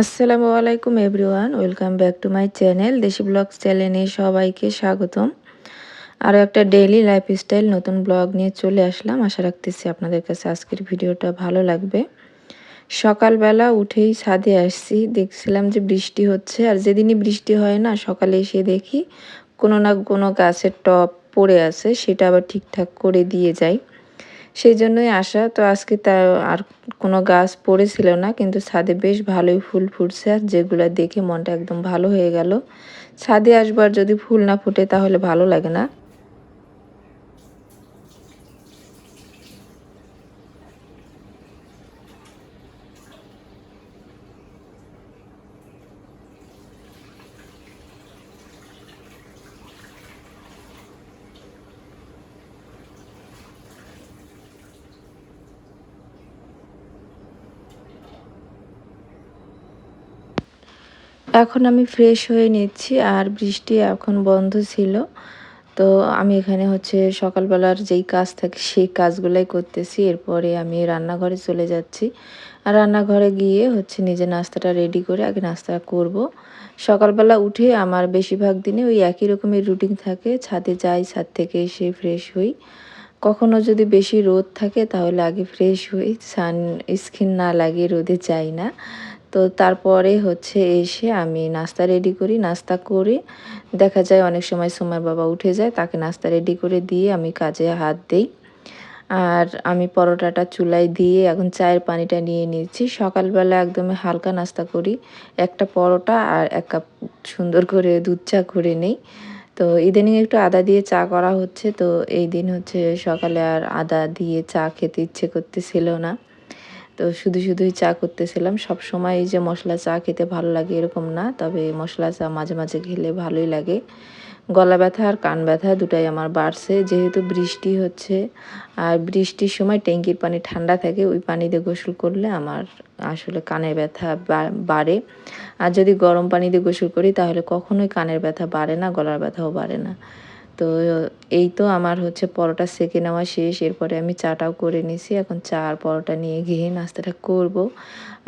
আসসালামু আলাইকুম everyone, welcome back to my channel দেশি ব্লগ চ্যানেলে সবাইকে স্বাগতম। আরও একটা ডেইলি লাইফস্টাইল নতুন ব্লগ নিয়ে চলে আসলাম। আশা রাখতেছি আপনাদের কাছে আজকের ভিডিওটা ভালো লাগবে। সকালবেলা উঠেই ছাদে আসছি, দেখছিলাম যে বৃষ্টি হচ্ছে। আর যেদিনই বৃষ্টি হয় না, সকালে এসে দেখি কোনো না কোনো গাছের টপ পড়ে আছে, সেটা আবার ঠিকঠাক করে দিয়ে যায় সেই জন্যই আসা। তো আজকে তা আর কোনো গাছ পড়েছিল না, কিন্তু ছাদে বেশ ভালোই ফুল ফুটছে আর যেগুলো দেখে মনটা একদম ভালো হয়ে গেল। ছাদে আসবার যদি ফুল না ফুটে তাহলে ভালো লাগে না। এখন আমি ফ্রেশ হয়ে নিচ্ছি আর বৃষ্টি এখন বন্ধ ছিল। তো আমি এখানে হচ্ছে সকালবেলার যেই কাজ থাকে সেই কাজগুলাই করতেছি। এরপরে আমি রান্নাঘরে চলে যাচ্ছি। আর রান্নাঘরে গিয়ে হচ্ছে নিজে নাস্তাটা রেডি করে আগে নাস্তা করব। সকালবেলা উঠে আমার বেশিরভাগ দিনে ওই একই রকমের রুটিন থাকে। ছাদে যাই, ছাদ থেকে এসে ফ্রেশ হই। কখনো যদি বেশি রোদ থাকে তাহলে আগে ফ্রেশ হই। সান স্কিন না লাগে, রোদে যাই না। তো তারপরে হচ্ছে এসে আমি নাস্তা রেডি করি, নাস্তা করে দেখা যায় অনেক সময় সময় বাবা উঠে যায়, তাকে নাস্তা রেডি করে দিয়ে আমি কাজে হাত দেই। আর আমি পরোটাটা চুলায় দিয়ে এখন চায়ের পানিটা নিয়ে নিচ্ছি। সকালবেলা একদমই হালকা নাস্তা করি, একটা পরোটা আর এক কাপ সুন্দর করে দুধ চা করে নেই। তো ইদানিং একটু আদা দিয়ে চা করা হচ্ছে, তো এই দিন হচ্ছে সকালে আর আদা দিয়ে চা খেতে ইচ্ছে করতেছিল না। তো শুধু শুধুই চা করতেছিলাম। সব সময় যে মশলা চা খেতে ভালো লাগে এরকম না, তবে মশলা চা মাঝে মাঝে খেলে ভালোই লাগে। গলা ব্যথা আর কান ব্যথা দুটাই আমার বাড়ছে। যেহেতু বৃষ্টি হচ্ছে, আর বৃষ্টির সময় ট্যাঙ্কির পানি ঠান্ডা থাকে, ওই পানি দিয়ে গোসল করলে আমার আসলে কানের ব্যথা বাড়ে। আর যদি গরম পানি দিয়ে গোসল করি, তাহলে কখনোই কানের ব্যথা বাড়ে না, গলার ব্যথাও বাড়ে না। তো এই তো আমার হচ্ছে পরোটা সেকে নেওয়া শেষ। এরপরে আমি চাটাও করে নিছি। এখন চা আর পরোটা নিয়ে গিয়ে নাস্তাটা করব।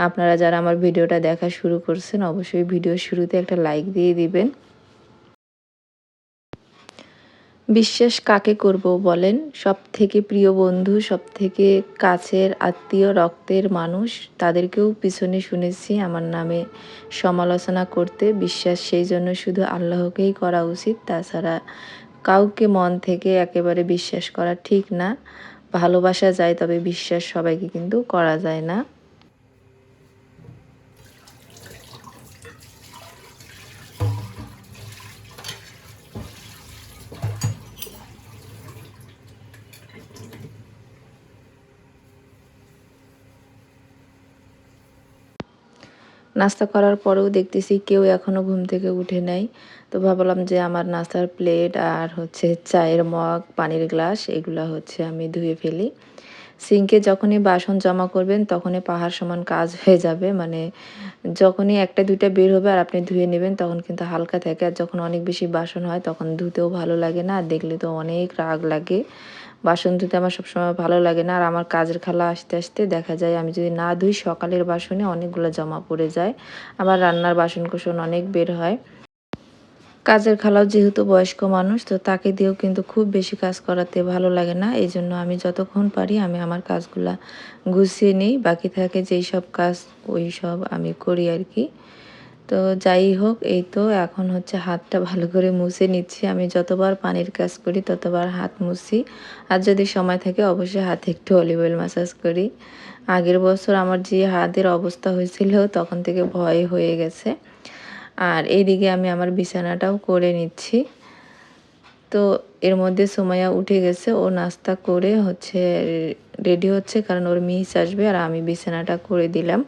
আপনারা যারা আমার ভিডিওটা দেখা শুরু করছেন, অবশ্যই ভিডিও শুরুতে একটা লাইক দিয়ে দিবেন। বিশ্বাস কাকে করব বলেন? সব থেকে প্রিয় বন্ধু সব থেকে কাছের আত্মীয়, রক্তের মানুষ, তাদেরকেও পিছনে শুনেছি আমার নামে সমালোচনা করতে। বিশ্বাস সেই জন্য শুধু আল্লাহকেই করা উচিত। তাছাড়া কাউকে মন থেকে একেবারে বিশ্বাস করা ঠিক না। ভালোবাসা যায়, তবে বিশ্বাস সবাইকে কিন্তু করা যায় না। নাস্তা করার পরেও দেখতেছি কেউ এখনও ঘুম থেকে উঠে নাই। তো ভাবলাম যে আমার নাস্তার প্লেট আর হচ্ছে চায়ের মগ, পানির গ্লাস এগুলো হচ্ছে আমি ধুয়ে ফেলি। সিঙ্কে যখনই বাসন জমা করবেন তখনই পাহাড় সমান কাজ হয়ে যাবে। মানে যখনই একটা, দুইটা বের হবে আর আপনি ধুয়ে নেবেন তখন কিন্তু হালকা থাকে। আর যখন অনেক বেশি বাসন হয় তখন ধুতেও ভালো লাগে না। আর দেখলে তো অনেক রাগ লাগে। বাসন ধুতে আমার সবসময় ভালো লাগে না। আর আমার কাজের খালা আসতে আসতে দেখা যায় আমি যদি না ধুই, সকালের বাসনে অনেকগুলো জমা পড়ে যায়। আবার রান্নার বাসন কোসন অনেক বের হয়। কাজের খালাও যেহেতু বয়স্ক মানুষ, তো তাকে দিয়েও কিন্তু খুব বেশি কাজ করাতে ভালো লাগে না। এই জন্য আমি যতক্ষণ পারি আমি আমার কাজগুলা গুছিয়ে নিই। বাকি থাকে যেই সব কাজ, ওই সব আমি করি আর কি। তো যাই হোক, এই তো এখন হচ্ছে হাতটা ভালো করে মুছে নিচ্ছি। আমি যতবার পানির কাজ করি, ততবার হাত মুছি। আর যদি সময় থাকে, অবশ্যই হাতে একটু অলিভ অয়েল ম্যাসাজ করি। আগের বছর আমার যে হাতের অবস্থা হয়েছিল, তখন থেকে ভয় হয়ে গেছে। আর এইদিকে আমি আমার বিছানাটাও করে নিচ্ছি। তো এর মধ্যে সময়া উঠে গেছে। ও নাস্তা করে হচ্ছে রেডি হচ্ছে, কারণ ওর মিস আসবে আর আমি বিছানাটা করে দিলাম।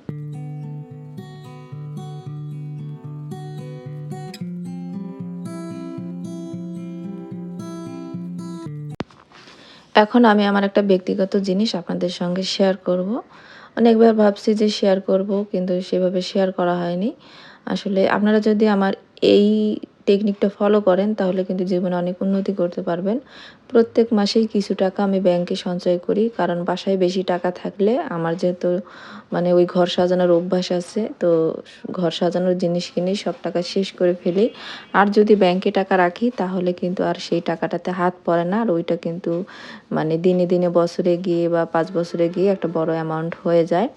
এখন আমি আমার একটা ব্যক্তিগত জিনিস আপনাদের সঙ্গে শেয়ার করব। অনেকবার ভাবছি যে শেয়ার করব, কিন্তু সেভাবে শেয়ার করা হয়নি। আসলে আপনারা যদি আমার এই টেকনিকটা ফলো করেন, তাহলে কিন্তু জীবনে অনেক উন্নতি করতে পারবেন। প্রত্যেক মাসেই কিছু টাকা আমি ব্যাংকে সঞ্চয় করি, কারণ বাসায় বেশি টাকা থাকলে আমার যেহেতু মানে ওই ঘর সাজানোর অভ্যাস আছে, তো ঘর সাজানোর জিনিস কিনে সব টাকা শেষ করে ফেলি। আর যদি ব্যাংকে টাকা রাখি, তাহলে কিন্তু আর সেই টাকাটাতে হাত পড়ে না, আর ওইটা কিন্তু মানে দিনে দিনে বছরে গিয়ে বা পাঁচ বছরে গিয়ে একটা বড় অ্যামাউন্ট হয়ে যায়।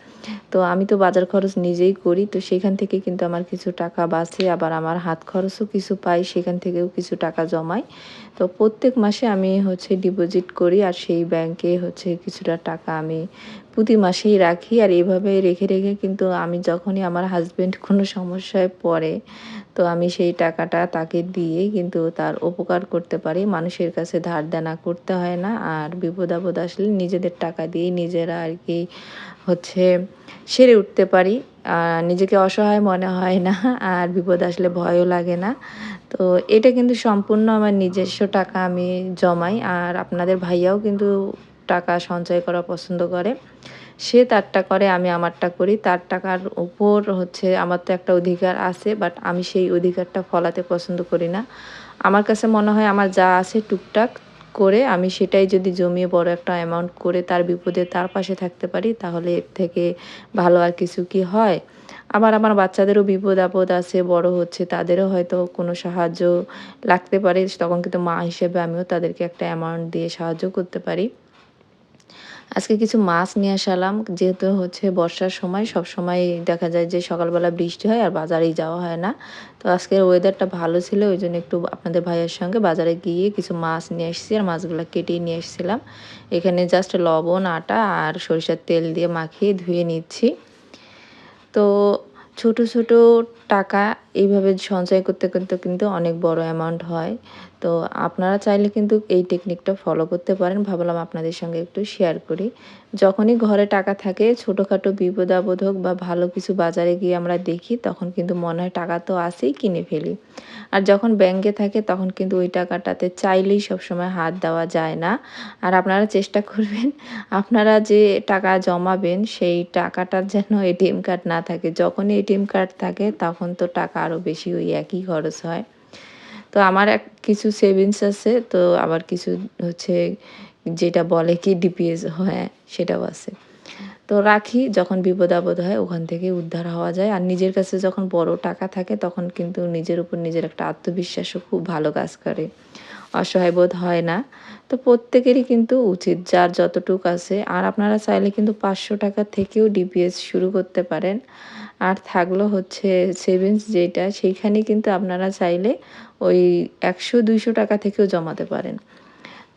তো আমি তো বাজার খরচ নিজেই করি, তো সেখান থেকে কিন্তু আমার কিছু টাকা বাঁচে, আবার আমার হাত খরচও কিছু পাই, সেখান থেকেও কিছু টাকা জমাই। তো প্রত্যেক মাসে আমি হচ্ছে ডিপোজিট করি আর সেই ব্যাংকে হচ্ছে কিছুটা টাকা আমি প্রতি মাসেই রাখি। আর এইভাবে রেখে রেখে কিন্তু আমি যখনই আমার হাজব্যান্ড কোনো সমস্যায় পড়ে, তো আমি সেই টাকাটা তাকে দিয়ে কিন্তু তার উপকার করতে পারি। মানুষের কাছে ধার দেনা করতে হয় না। আর বিপদ আপদ আসলে নিজেদের টাকা দিয়ে নিজেরা আর কি হচ্ছে সেরে উঠতে পারি। নিজেকে অসহায় মনে হয় না। আর বিপদ আসলে ভয়ও লাগে না। তো এটা কিন্তু সম্পূর্ণ আমার নিজস্ব টাকা আমি জমাই, আর আপনাদের ভাইয়াও কিন্তু টাকা সঞ্চয় করা পছন্দ করে। সে তারটা করে, আমি আমারটা করি। তার টাকার উপর হচ্ছে আমার তো একটা অধিকার আছে বাট আমি সেই অধিকারটা ফলাতে পছন্দ করি না। আমার কাছে মনে হয় আমার যা আছে টুকটাক করে আমি সেটাই যদি জমিয়ে বড় একটা অ্যামাউন্ট করে তার বিপদে তার পাশে থাকতে পারি, তাহলে এর থেকে ভালো আর কিছু কি হয়? আবার আমার বাচ্চাদেরও বিপদ আপদ আছে, বড় হচ্ছে, তাদেরও হয়তো কোনো সাহায্য লাগতে পারে। তখন কিন্তু মা হিসেবে আমিও তাদেরকে একটা অ্যামাউন্ট দিয়ে সাহায্য করতে পারি। আজকে কিছু মাছ নিয়ে আসালাম, যেহেতু হচ্ছে বর্ষার সময়, সব সময় দেখা যায় যে সকালবেলা বৃষ্টি হয় আর বাজারেই যাওয়া হয় না। তো আজকের ওয়েদারটা ভালো ছিল, ওই জন্য একটু আপনাদের ভাইয়ের সঙ্গে বাজারে গিয়ে কিছু মাছ নিয়ে এসেছি আর মাছগুলো কেটে নিয়ে এসেছিলাম। এখানে জাস্ট লবণ, আটা আর সরিষার তেল দিয়ে মাখিয়ে ধুয়ে নিচ্ছি। তো ছোট ছোট টাকা এইভাবে সঞ্চয় করতে করতে কিন্তু অনেক বড় অ্যামাউন্ট হয়। তো আপনারা চাইলে কিন্তু এই টেকনিকটা ফলো করতে পারেন। ভাবলাম আপনাদের সঙ্গে একটু শেয়ার করি। যখনই ঘরে টাকা থাকে, ছোটোখাটো বিপদ আপদ হোক বা ভালো কিছু বাজারে গিয়ে আমরা দেখি, তখন কিন্তু মনে হয় টাকা তো আসেই কিনে ফেলি। আর যখন ব্যাংকে থাকে, তখন কিন্তু ওই টাকাটাতে চাইলেই সবসময় হাত দেওয়া যায় না। আর আপনারা চেষ্টা করবেন, আপনারা যে টাকা জমাবেন, সেই টাকাটার যেন এটিএম কার্ড না থাকে। যখনই এটিএম কার্ড থাকে, তখন তো টাকা আরও বেশি ওই একই খরচ হয়। তো আমার এক কিছু সেভিংস আছে, তো আবার কিছু হচ্ছে যেটা বলে কি ডিপিএস হ্যাঁ সেটাও আছে। তো রাখি, যখন বিপদ আপদ হয়, ওখান থেকে উদ্ধার হওয়া যায়। আর নিজের কাছে যখন বড় টাকা থাকে, তখন কিন্তু নিজের উপর নিজের একটা আত্মবিশ্বাসও খুব ভালো কাজ করে। অসহায় বোধ হয় না। তো প্রত্যেকেরই কিন্তু উচিত, যার যতটুক আছে। আর আপনারা চাইলে কিন্তু পাঁচশো টাকা থেকেও ডিপিএস শুরু করতে পারেন। আর থাকল হচ্ছে সেভিংস যেটা সেইখানে কিন্তু আপনারা চাইলে ওই একশো দুইশো টাকা থেকেও জমাতে পারেন।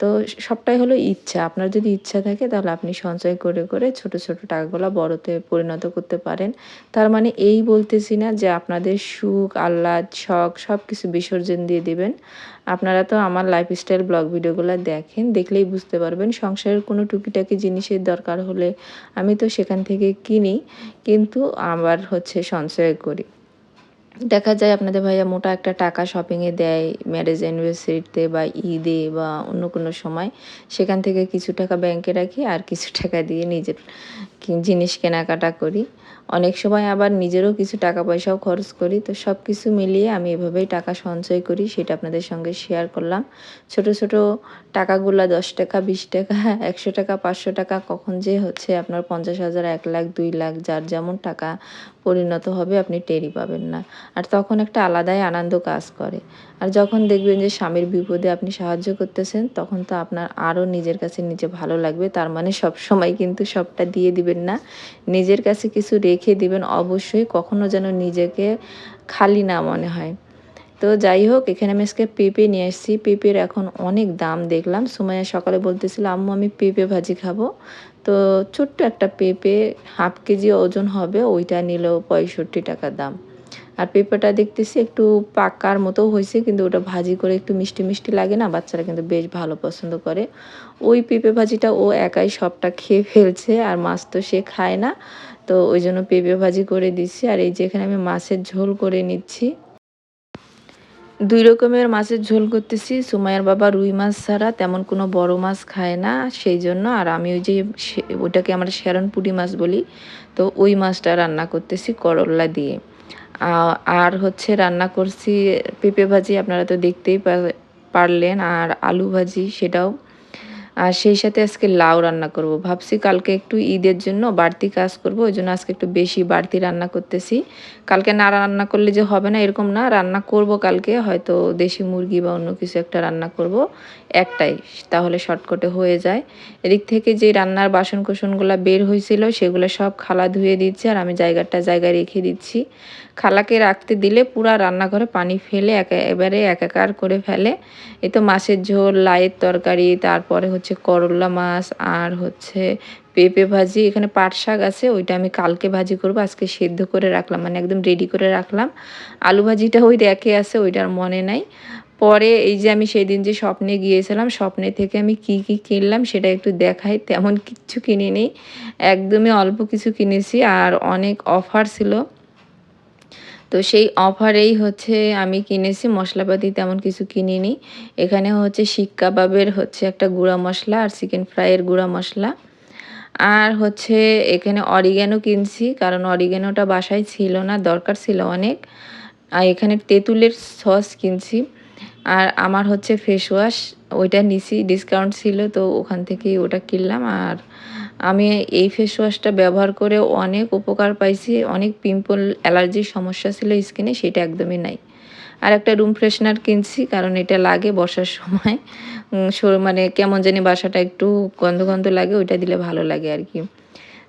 তো সবটাই হলো ইচ্ছা। আপনার যদি ইচ্ছা থাকে তাহলে আপনি সঞ্চয় করে করে ছোট ছোট টাকাগুলো বড়তে পরিণত করতে পারেন। তার মানে এই বলতেছি না যে আপনাদের সুখ, আহ্লাদ, শখ সব কিছু বিসর্জন দিয়ে দিবেন। আপনারা তো আমার লাইফস্টাইল ব্লগ ভিডিওগুলো দেখেন, দেখলেই বুঝতে পারবেন সংসারের কোনো টুকিটাকি জিনিসের দরকার হলে আমি তো সেখান থেকে কিনি, কিন্তু আবার হচ্ছে সঞ্চয় করি। দেখা যায় আপনাদের ভাইয়া মোটা একটা টাকা শপিংয়ে দেয় ম্যারেজ অ্যানিভার্সারিতে বা ঈদে বা অন্য কোনো সময়। সেখান থেকে কিছু টাকা ব্যাংকে রাখি আর কিছু টাকা দিয়ে নিজের জিনিস কেনাকাটা করি। অনেক সময় আবার নিজেরও কিছু টাকা পয়সাও খরচ করি। তো সব কিছু মিলিয়ে আমি এভাবেই টাকা সঞ্চয় করি, সেটা আপনাদের সঙ্গে শেয়ার করলাম। ছোট ছোট টাকাগুলো দশ টাকা, বিশ টাকা, একশো টাকা, পাঁচশো টাকা, কখন যে হচ্ছে আপনার পঞ্চাশ হাজার, এক লাখ, দুই লাখ, যার যেমন টাকা পরিণত হবে, আপনি টেরই পাবেন না। আর তখন একটা আলাদাই আনন্দ কাজ করে। আর যখন দেখবেন যে স্বামীর বিপদে আপনি সাহায্য করতেছেন, তখন তো আপনার আরও নিজের কাছে নিজে ভালো লাগবে। তার মানে সব সময় কিন্তু সবটা দিয়ে দিবেন না। নিজের কাছে কিছু রেখে দিবেন, অবশ্যই কখনো যেন নিজেকে খালি না মনে হয়। তো যাই হোক, এখানে আমি আজকে পেঁপে নিয়ে এসেছি। পেঁপের এখন অনেক দাম দেখলাম। সুমাইয়া সকালে বলতেছিল, আম্মু, আমি পেঁপে ভাজি খাব। তো ছোট্ট একটা পেঁপে হাফ কেজি ওজন হবে, ওইটা নিল পঁয়ষট্টি টাকা দাম। আর পেঁপেটা দেখতেছি একটু পাকার মতো হয়েছে, কিন্তু ওটা ভাজি করে একটু মিষ্টি মিষ্টি লাগে না, বাচ্চারা কিন্তু বেশ ভালো পছন্দ করে। ওই পেঁপে ভাজিটা ও একাই সবটা খেয়ে ফেলছে, আর মাছ তো সে খায় না। তো ওই জন্য পেঁপে ভাজি করে দিচ্ছি, আর এই যেখানে আমি মাছের ঝোল করে নিচ্ছি। দুই রকমের মাছের ঝোল করতেছি। সুমাইয়ার বাবা রুই মাছ ছাড়া তেমন কোনো বড় মাছ খায় না, সেই জন্য। আর আমি ওই যে ওটাকে আমরা শ্যারন পুটি মাছ বলি, তো ওই মাছটা রান্না করতেছি করল্লা দিয়ে। আর হচ্ছে রান্না করছি পেঁপে ভাজি, আপনারা তো দেখতেই পারলেন। আর আলু ভাজি, সেটাও আর সেই সাথে আজকে লাউ রান্না করব। ভাবছি কালকে একটু ঈদের জন্য বাড়তি কাজ করব, ওই জন্য আজকে একটু বেশি বাড়তি রান্না করতেছি। কালকে না রান্না করলে যে হবে না, এরকম না, রান্না করব কালকে, হয়তো দেশি মুরগি বা অন্য কিছু একটা রান্না করব, একটাই, তাহলে শর্টকটে হয়ে যায়। এদিক থেকে যে রান্নার বাসন কোসনগুলো বের হয়েছিল, সেগুলো সব খালা ধুয়ে দিচ্ছে আর আমি জায়গাটা জায়গায় রেখে দিচ্ছি। খালাকে রাখতে দিলে পুরা রান্নাঘরে পানি ফেলে একেবারে একাকার করে ফেলে। এ তো মাছের ঝোল, লাইয়ের তরকারি, তারপরে হচ্ছে করলা মাছ আর হচ্ছে পেঁপে ভাজি। এখানে পাট শাক আছে, ওইটা আমি কালকে ভাজি করব, আজকে সেদ্ধ করে রাখলাম মানে একদম রেডি করে রাখলাম। আলু ভাজিটা ওই রেখে আছে ওইটার মনে নাই। পরে এই যে আমি সেদিন যে স্বপ্নে গিয়েছিলাম, স্বপ্নে থেকে আমি কি কি কিনলাম সেটা একটু দেখাই, তেমন কিচ্ছু কিনে নিই একদমই অল্প কিছু কিনেছি আর অনেক অফার ছিল। তো সেই অফারেই হচ্ছে আমি কিনেছি, মশলাপাতি তেমন কিছু কিনিনি। এখানে হচ্ছে শিক কাবাবের হচ্ছে একটা গুঁড়া মশলা আর চিকেন ফ্রাইয়ের গুঁড়া মশলা। আর হচ্ছে এখানে অরিগ্যানো কিনছি, কারণ অরিগ্যানোটা বাসায় ছিল না, দরকার ছিল অনেক। আর এখানে তেঁতুলের সস কিনছি। আর আমার হচ্ছে ফেস ওয়াশ ওইটা নিছি ডিসকাউন্ট ছিল, তো ওখান থেকেই ওটা কিনলাম। আর আমি এই ফেস ওয়াশটা ব্যবহার করে অনেক উপকার পাইছি, অনেক পিম্পল অ্যালার্জির সমস্যা ছিল স্কিনে সেটা একদমই নাই। আর একটা রুম ফ্রেশনার কিনছি, কারণ এটা লাগে বর্ষার সময়। মানে কেমন জানি বাসাটা একটু গন্ধ গন্ধ লাগে, ওইটা দিলে ভালো লাগে আর কি।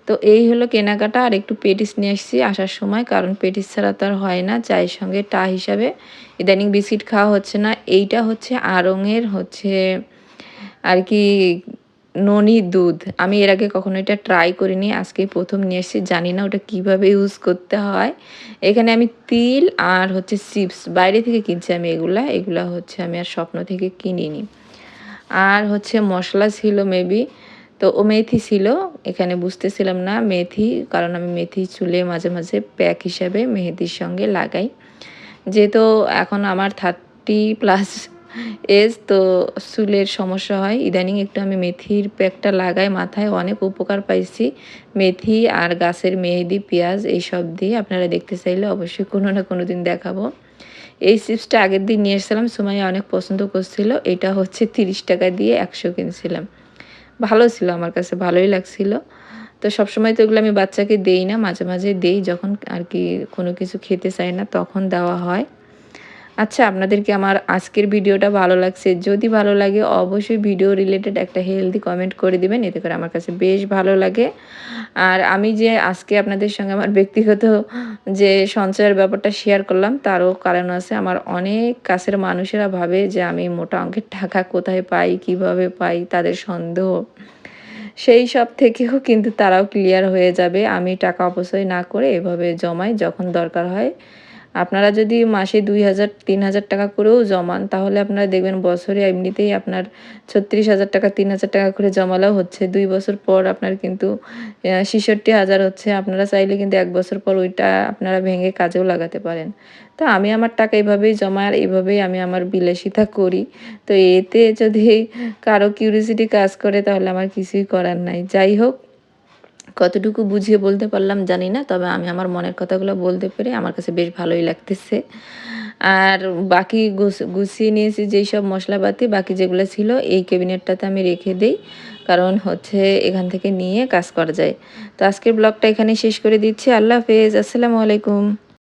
তো এই হলো কেনাকাটা, আর একটু পেটিস নিয়ে আসছি আসার সময়, কারণ পেটিস ছাড়া তো আর হয় না, চায়ের সঙ্গে টা হিসাবে। ইদানিং বিস্কিট খাওয়া হচ্ছে না, এইটা হচ্ছে আরঙের হচ্ছে আর কি ননি দুধ। আমি এর আগে কখনো এটা ট্রাই করিনি, আজকে প্রথম নিয়ে এসেছি, জানি না ওটা কীভাবে ইউজ করতে হয়। এখানে আমি তিল আর হচ্ছে চিপস বাইরে থেকে কিনছি আমি এগুলা এগুলা হচ্ছে আমি আর স্বপ্ন থেকে কিনিনি। আর হচ্ছে মশলা ছিল মেবি তো ও মেথি ছিল, এখানে বুঝতেছিলাম না মেথি, কারণ আমি মেথি চুলে মাঝে মাঝে প্যাক হিসাবে মেহেদির সঙ্গে লাগাই। যেহেতু এখন আমার থার্টি প্লাস এজ তো চুলের সমস্যা হয়। ইদানিং একটু আমি মেথির প্যাকটা লাগাই, মাথায় অনেক উপকার পাইছি। মেথি আর গাছের মেহেদি, পেঁয়াজ এইসব দিয়ে আপনারা দেখতে চাইলে অবশ্যই কোনো না কোনো দিন দেখাবো। এই চিপসটা আগের দিন নিয়ে এসেছিলাম, সুমাইয়া অনেক পছন্দ করছিল। এটা হচ্ছে তিরিশ টাকা দিয়ে একশো কিনছিলাম। ভালো ছিল আমার কাছে, ভালোই লাগছিল। তো সবসময় তো এগুলো আমি বাচ্চাকে দেই না, মাঝে মাঝে দেই যখন আর কি কোনো কিছু খেতে চাই না, তখন দেওয়া হয়। আচ্ছা আপনাদেরকে আমার আজকের ভিডিওটা ভালো লাগছে। যদি ভালো লাগে, অবশ্যই ভিডিও রিলেটেড একটা হেলদি কমেন্ট করে দিবেন। এতে করে আমার কাছে বেশ ভালো লাগে। আর আমি যে আজকে আপনাদের সঙ্গে আমার ব্যক্তিগত যে সঞ্চয়ের ব্যাপারটা শেয়ার করলাম, তারও কারণ আছে আমার অনেক কাছের মানুষেরা ভাবে যে আমি মোটা অঙ্কের টাকা কোথায় পাই, কীভাবে পাই, তাদের সন্দেহ। সেই সব থেকেও কিন্তু তারাও ক্লিয়ার হয়ে যাবে। আমি টাকা অপচয় না করে এভাবে জমাই যখন দরকার হয়। আপনারা যদি মাসে দুই হাজার, তিন হাজার টাকা করেও জমান, তাহলে আপনারা দেখবেন বছরে এমনিতেই আপনার ছত্রিশ হাজার টাকা, তিন হাজার টাকা করে জমালেও হচ্ছে। দুই বছর পর আপনার কিন্তু ছেষট্টি হাজার হচ্ছে। আপনারা চাইলে কিন্তু এক বছর পর ওইটা আপনারা ভেঙে কাজেও লাগাতে পারেন। তো আমি আমার টাকা এইভাবেই জমা আর এইভাবেই আমি আমার বিলাসিতা করি। তো এতে যদি কারও কিউরিসিটি কাজ করে, তাহলে আমার কিছুই করার নাই। যাই হোক কতটুকু বুঝিয়ে বলতে পারলাম জানি না, তবে আমি আমার মনের কথাগুলো বলতে পেরে আমার কাছে বেশ ভালোই লাগতেছে। আর বাকি গুছিয়ে নিয়েছি যেই সব মশলাপাতি, বাকি যেগুলো ছিল এই ক্যাবিনেটটাতে আমি রেখে দিই, কারণ হচ্ছে এখান থেকে নিয়ে কাজ করা যায়। তো আজকের ব্লগটা এখানে শেষ করে দিচ্ছি। আল্লাহ হাফেজ। আসসালামু আলাইকুম।